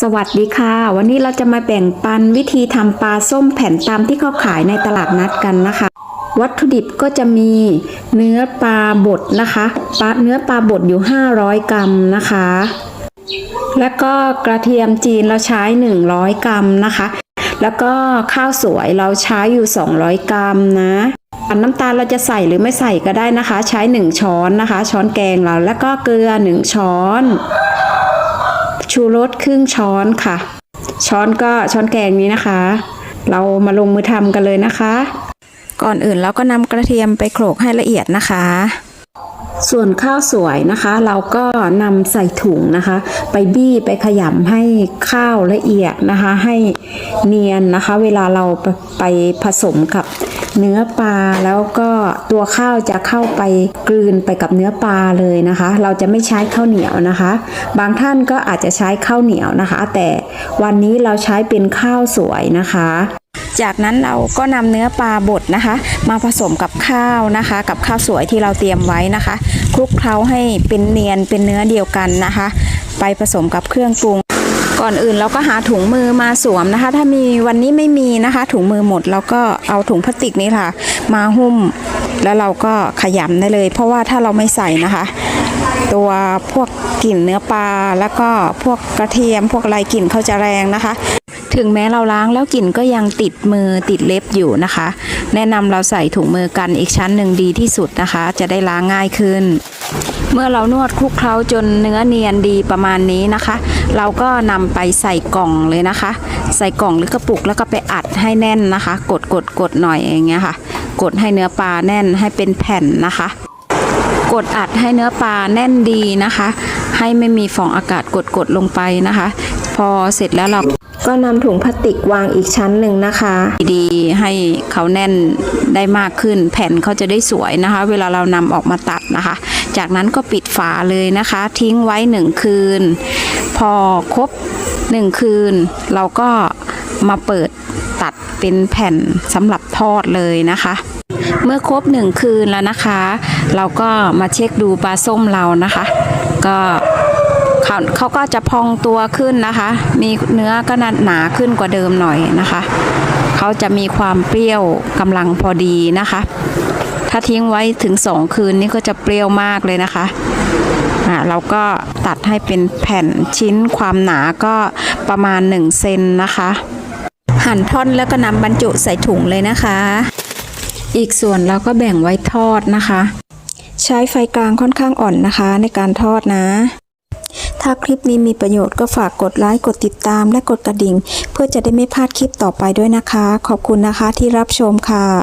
สวัสดีค่ะ วันนี้เราจะมาแบ่งปันวิธีทำปลาส้มแผ่นตามที่เขาขายในตลาดนัดกันนะคะ วัตถุดิบก็จะมีเนื้อปลาบดนะคะปลาเนื้อปลาบดอยู่ 500 กรัมนะคะ แล้วก็กระเทียมจีนเราใช้ 100 กรัมนะคะ แล้วก็ข้าวสวยเราใช้อยู่ 200 กรัมนะน้ำตาลเราจะใส่หรือไม่ใส่ก็ได้นะคะ ใช้ 1 ช้อนนะคะ ช้อนแกงเราแล้วก็เกลือ 1 ช้อน ชูรสครึ่งช้อนค่ะ ช้อนก็ช้อนแกงนี้นะคะ เรามาลงมือทำกันเลยนะคะ ก่อนอื่นเราก็นำกระเทียมไปโขลกให้ละเอียดนะคะ ส่วนข้าวสวยนะคะ เราก็นำใส่ถุงนะคะ ไปบี้ไปขยำให้ข้าวละเอียดนะคะ ให้เนียนนะคะ เวลาเราไปไปผสมกับ เนื้อปลาแล้วก็ตัวข้าวจะเข้าไปกลืนไปกับเนื้อปลาเลยนะคะ เราจะไม่ใช้ข้าวเหนียวนะคะ บางท่านก็อาจจะใช้ข้าวเหนียวนะคะ แต่วันนี้เราใช้เป็นข้าวสวยนะคะจากนั้นเราก็นำเนื้อปลาบดนะคะ มาผสมกับข้าวนะคะ กับข้าวสวยที่เราเตรียมไว้นะคะคลุกเคล้าให้เป็นเนียนเป็นเนื้อเดียวกันนะคะ ไปผสมกับเครื่องปรุง ก่อนอื่นเราก็หาถุงมือมาสวมนะคะ ถ้ามีวันนี้ไม่มีนะคะ ถุงมือหมดเราก็เอาถุงพลาสติกนี่ค่ะ มาหุ้มแล้วเราก็ขยำได้เลย เพราะว่าถ้าเราไม่ใส่นะคะ ตัวพวกกลิ่นเนื้อปลาแล้วก็พวกกระเทียมพวกอะไรกลิ่นเขาจะแรงนะคะ ถึงแม้เราล้างแล้วกลิ่นก็ยังติดมือติดเล็บอยู่นะคะ แนะนำเราใส่ถุงมือกันอีกชั้นหนึ่งดีที่สุดนะคะ จะได้ล้างง่ายขึ้น เมื่อเรานวดคลุกเคล้าจนเนื้อเนียนดีประมาณนี้นะคะ เราก็นำไปใส่กล่องเลยนะคะ ใส่กล่องหรือกระปุกแล้วก็ไปอัดให้แน่นนะคะ กดกดกดหน่อยอย่างเงี้ยค่ะ กดให้เนื้อปลาแน่นให้เป็นแผ่นนะคะกดอัดให้เนื้อปลาแน่นดีนะคะ ให้ไม่มีฟองอากาศกดกดลงไปนะคะ พอเสร็จแล้วเรา ก็นำถุงพลาสติกวางอีกชั้นหนึ่งนะคะ ดีๆให้เขาแน่นได้มากขึ้น แผ่นเขาจะได้สวยนะคะ เวลาเรานำออกมาตัดนะคะ จากนั้นก็ปิดฝาเลยนะคะ ทิ้งไว้หนึ่งคืน พอครบหนึ่งคืน เราก็มาเปิดตัดเป็นแผ่นสำหรับทอดเลยนะคะ เมื่อครบหนึ่งคืนแล้วนะคะ เราก็มาเช็คดูปลาส้มเรานะคะ ก็เขาเขาก็จะพองตัวขึ้นนะคะ มีเนื้อก็หนาหนาขึ้นกว่าเดิมหน่อยนะคะ เขาจะมีความเปรี้ยวกำลังพอดีนะคะ ถ้าทิ้งไว้ถึงสองคืนนี่ก็จะเปรี้ยวมากเลยนะคะอ่าเราก็ตัดให้เป็นแผ่นชิ้นความหนาก็ประมาณ1เซนนะคะ หั่นท่อนแล้วก็นำบรรจุใส่ถุงเลยนะคะ อีกส่วนเราก็แบ่งไว้ทอดนะคะ ใช้ไฟกลางค่อนข้างอ่อนนะคะ ในการทอดนะ ถ้าคลิปนี้มีประโยชน์ก็ฝากกดไลค์กดติดตามและกดกระดิ่ง เพื่อจะได้ไม่พลาดคลิปต่อไปด้วยนะคะ ขอบคุณนะคะที่รับชมค่ะ